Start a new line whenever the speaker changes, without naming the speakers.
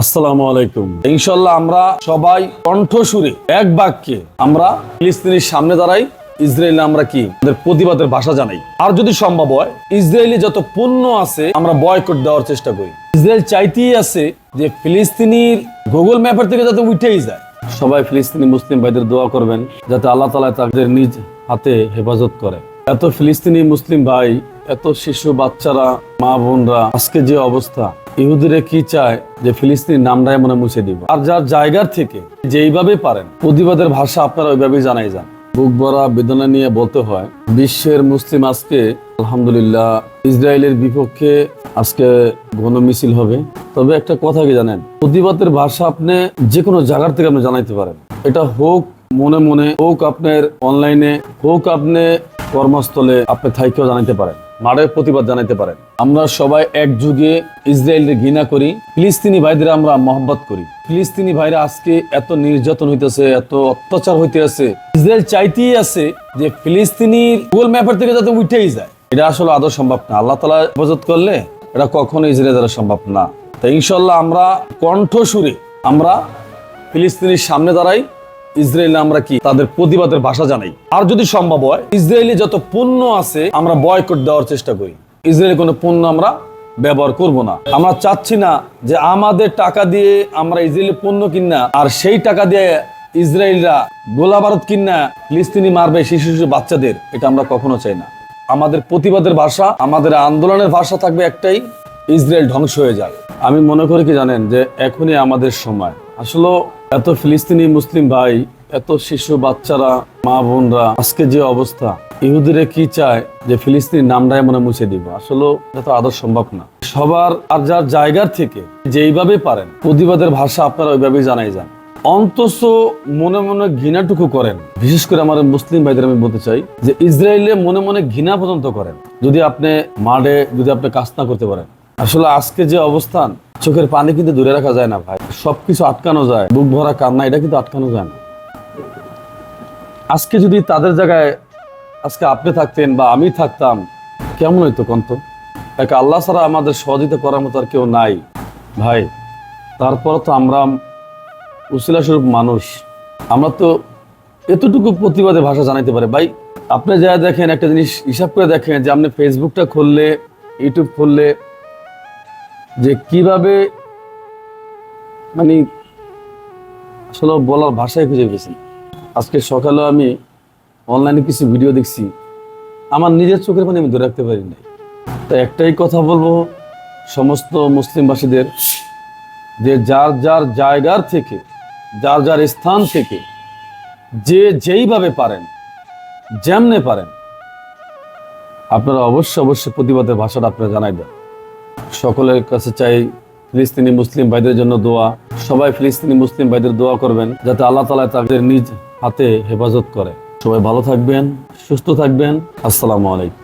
আসসালামু আলাইকুম। ইনশাল্লাহ আমরা সবাই কণ্ঠসুরে এক বাক্যে আমরা ফিলিস্তিনের সামনে দাঁড়াই, ইসরায়েলে আমরা কি প্রতিবাদের ভাষা জানাই। আর যদি সম্ভব হয়, ইসরায়েলি যত পণ্য আছে আমরা বয়কট দেওয়ার চেষ্টা করি। ইসরায়েল চাইতেই আছে যে ফিলিস্তিনির গুগল ম্যাপের থেকে যাতে উঠেই যায়। সবাই ফিলিস্তিনি মুসলিম ভাইদের দোয়া করবেন, যাতে আল্লাহ তালা তাদের নিজ হাতে হেফাজত করে। এত ফিলিস্তিনি মুসলিম ভাই, এত শিশু বাচ্চারা, মা বোনরা, আজকে যে অবস্থা ইহুদিরা কি চায় যে ফিলিস্তিন নামটাই মনে মুছে দিব? আর যার জায়গার থেকে যেইভাবে পারেন, প্রতিবাদের ভাষা আপনারা ওইভাবেই জানাই যান। বুক ভরা বেদনা নিয়ে বলতে হয়, বিশ্বের মুসলিম আজকে, আলহামদুলিল্লাহ, ইসরায়েলের বিপক্ষে আজকে ঘন মিছিল হবে। তবে একটা কথা কি জানেন? প্রতিবাদের ভাষা আপনি যে কোনো জায়গার থেকে আপনি জানাইতে পারেন। এটা হোক মনে মনে, হোক আপনার অনলাইনে হোক আপনি কর্মস্থলে আপনি থাইকেও জানাইতে পারেন। মাঠের প্রতিবাদ জানাইতে পারেন। আমরা সবাই এক যুগে ইসরায়েলের ঘৃণা করি, ফিলিস্তিনি ভাইদের আমরা মহব্বত করি। ফিলিস্তিনি ভাইরা আজকে এত নির্যাতন হইতেছে, এত অত্যাচার হইতে আছে ইসরায়েল চাইতেই আছে যে ফিলিস্তিনির গুগল ম্যাপের থেকে যাতে উঠেই যায়। এটা আসলে আদৌ সম্ভব না। আল্লাহ তালা হেফাজত করলে এটা কখনো ইসরায়েল দ্বারা সম্ভব না। তাই ইনশাল্লাহ আমরা কণ্ঠসুরে আমরা ফিলিস্তিনির সামনে দাঁড়াই। ইসরায়েলে আমরা কি তাদের প্রতিবাদের ভাষা জানাই? আর যদি সম্ভব হয়, ইসরায়েলি যত পণ্য আছে, আমরা বয়কট দেওয়ার চেষ্টা করি। ইসরায়েলি কোনো পণ্য আমরা ব্যবহার করব না। আমরা চাচ্ছি না যে আমাদের টাকা দিয়ে আমরা ইসরায়েলি পণ্য কিনা আর সেই টাকা দিয়ে ইসরায়েলরা গোলা বারুদ কিনা ফিলিস্তিনি মারবে শিশু শিশু বাচ্চাদের, এটা আমরা কখনো চাই না। আমাদের প্রতিবাদের ভাষা, আমাদের আন্দোলনের ভাষা থাকবে একটাই, ইসরায়েল ধ্বংস হয়ে যায় আমি মনে করি কি জানেন, যে এখনই আমাদের সময়। আসলে এত ফিলিস্তিনি মুসলিম ভাই, এত শিশু বাচ্চারা, মা বোনরা, আজকে যে অবস্থা, ইহুদিরা কি চায় যে ফিলিস্তিনের নামটাই মনে মুছে দিব? আসলে এটা তো আদৌ সম্ভব না। সবার আর যার জায়গার থেকে যেইভাবে পারেন, প্রতিবাদের ভাষা আপনারা ওইভাবেই জানাই যান। অন্তত মনে মনে ঘৃণাটুকু করেন। বিশেষ করে আমার মুসলিম ভাইদের আমি বলতে চাই যে, ইসরায়েলে মনে মনে ঘৃণা পর্যন্ত করেন। যদি আপনি মাঠে যদি আপনি কাজ না করতে পারেন আসলে আজকে যে অবস্থান, চোখের পানি কিন্তু দূরে রাখা যায় না ভাই। সবকিছু আটকানো যায়, বুক ভরা কান্না, এটা কিন্তু আটকানো যায় না। আজকে যদি তাদের জায়গায় আজকে আপনি থাকতেন বা আমি থাকতাম, কেমন হইতো কন্ত? এক আল্লাহ ছাড়া আমাদের সহযোগিতা করার মতো আর কেউ নাই। ভাই তারপর তো আমরা উসিলা স্বরূপ মানুষ। আমরা তো এতটুকু প্রতিবাদে ভাষা জানাইতে পারে। ভাই, আপনি যা দেখেন, একটা জিনিস হিসাব করে দেখেন যে আপনি ফেসবুকটা খুললে ইউটিউব খুললে যে কীভাবে মানে আসলে বলার ভাষায় খুঁজে গেছি আজকে সকালে আমি অনলাইনে কিছু ভিডিও দেখছি। আমার নিজের চোখের পানি আমি ধরে রাখতে পারি নাই। তাই একটাই কথা বলব, সমস্ত মুসলিমবাসীদের, যে যার যার জায়গার থেকে, যার যার স্থান থেকে, যে যেইভাবে পারেন, যেমনে পারেন, আপনারা অবশ্যই অবশ্যই প্রতিবাদের ভাষাটা আপনারা জানাই দেন সকলের কাছে চাই ফিলিস্তিনি মুসলিম ভাইদের জন্য দোয়া। সবাই ফিলিস্তিনি মুসলিম ভাইদের দোয়া করবেন, যাতে আল্লাহ তালা তাদের নিজ হাতে হেফাজত করে। সবাই ভালো থাকবেন, সুস্থ থাকবেন। আসসালামু আলাইকুম।